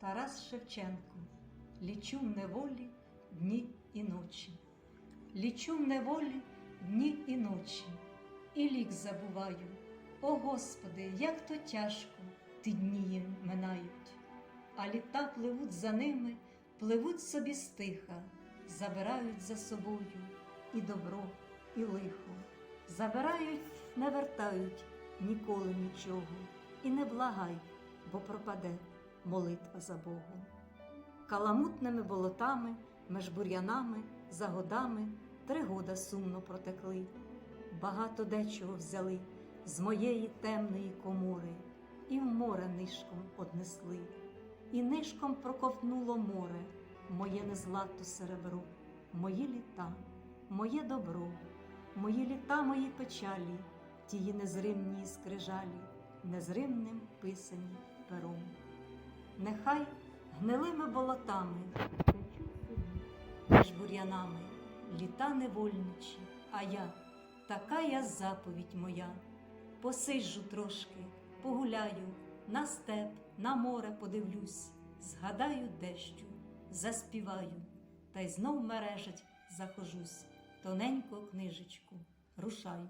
Тарас Шевченко, лічу в неволі дні і ночі, лічу в неволі дні і ночі, і лік забуваю. О Господи, як то тяжко ті дні їм минають, а літа пливуть за ними, пливуть собі стиха, забирають за собою і добро, і лихо, забирають, не вертають ніколи нічого, і не благай, бо пропаде молитва за Богом. Каламутними болотами, меж бур'янами, за годами три года сумно протекли. Багато дечого взяли з моєї темної комори, і в море нишком однесли, і нишком проковтнуло море, моє незлато серебро, мої літа, моє добро, мої літа, мої печалі, тії незримні скрижалі, незримним писані пером. Нехай гнилими болотами між бур'янами, літа невольничі, а я, така я заповідь моя. Посиджу трошки, погуляю, на степ, на море подивлюсь, згадаю дещо, заспіваю, та й знов мережать захожусь, тоненько книжечку, рушаю.